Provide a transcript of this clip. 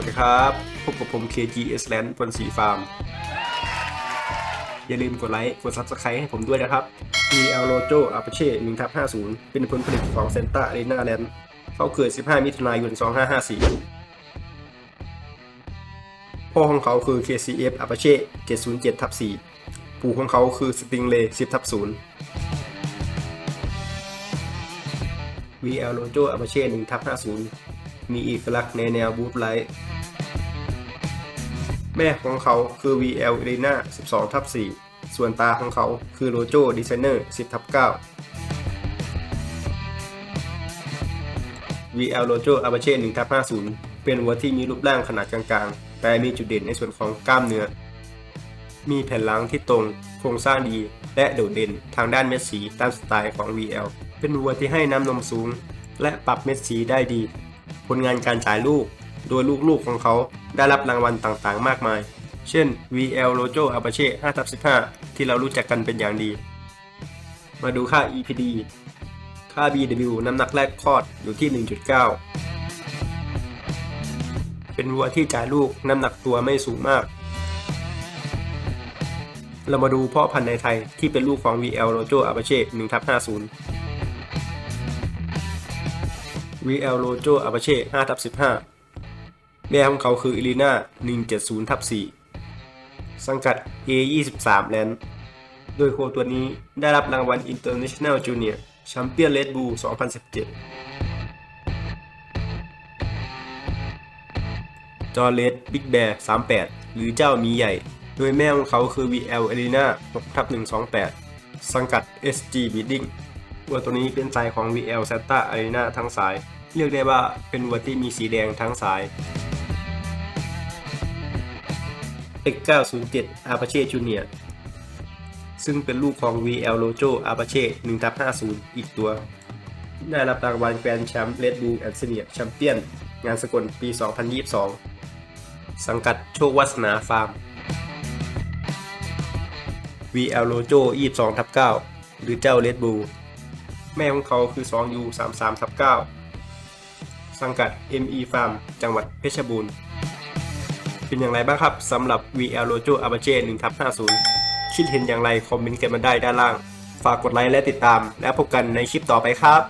วัสดีครับ พบกับผม KGS Land บนสีฟาร์ม อย่าลืมกดไลค์ กด Subscribe ให้ผมด้วยนะครับ EL Lojo Apache 1ทับ50 เป็นผลผลิตของ Santa Arena Land เขาเกิด 15 มิถุนายน 2554 พ่อของเขาคือ KCF Apache 707ทับ4ปู่ของเขาคือ Stingray 10ทับ0 VL Lojo Apache 1ทับ50 มีเอกลักษณ์ในแนวบูทไลท์ แม่ของเขาคือ VL Elena 12ทับ4ส่วนตาของเขาคือ Lojo Designer 10ทับ9 VL Lojo Apache 1ทับ50 เป็นวัวที่มีรูปร่างขนาดกลางๆ แต่มีจุดเด่นในส่วนของกล้ามเนื้อ มีแผ่นหลังที่ตรง โครงสร้างดี และโดดเด่นทางด้านเม็ดสีตามสไตล์ของ VL เป็นวัวที่ให้น้ำนมสูง และปรับเม็ดสีได้ดี ผลงานการจ่ายลูก โดยลูกๆของเขาได้รับรางวัลต่างๆ มากมาย เช่น VL Lojo Apache 5-15 ที่เรารู้จักกันเป็นอย่างดี มาดูค่า EPD ค่า BW น้ำหนักแรกคลอดอยู่ที่ 1.9 เป็นวัวที่จ่ายลูกน้ำหนักตัวไม่สูงมาก เรามาดูพ่อพันธุ์ในไทยที่เป็นลูกของ VL Lojo Apache 1-50 VL Lojo Apache 5-15 แม่ของเขาคืออิลิน่า170-4สังกัด A23 แลนด์โดยโคตัวนี้ได้รับรางวัล International Junior Champion Red Bull 2017 จอเลสบิ๊กแบร์38 หรือเจ้ามีใหญ่ โดยแม่ของเขาคือ VL Arena 6-128 สังกัด SG Breeding วัวตัวนี้เป็นสายของ VL Santa Arena ทั้งสาย เรียกได้ว่าเป็นวัวที่มีสีแดงทั้งสาย X907 Apache Junior ซึ่งเป็นลูกของ VL Lojo Apache 1-50 อีกตัว ได้รับรางวัลแกรนด์แชมป์ Red Bull and Senior Champion งานสกลปี 2022 สังกัดโชควัฒนาฟาร์ม VL Lojo 22-9หรือเจ้า Red Bull แม่ของเขาคือ 2U 33 ทับ9สังกัด ME Farm จังหวัดเพชรบูรณ์ เป็นอย่างไรบ้างครับสำหรับ VL Lojo Apache 1ทับ50 คิดเห็นอย่างไร คอมเมนต์กันมาได้ด้านล่าง ฝากกดไลค์และติดตาม แล้วพบกันในคลิปต่อไปครับ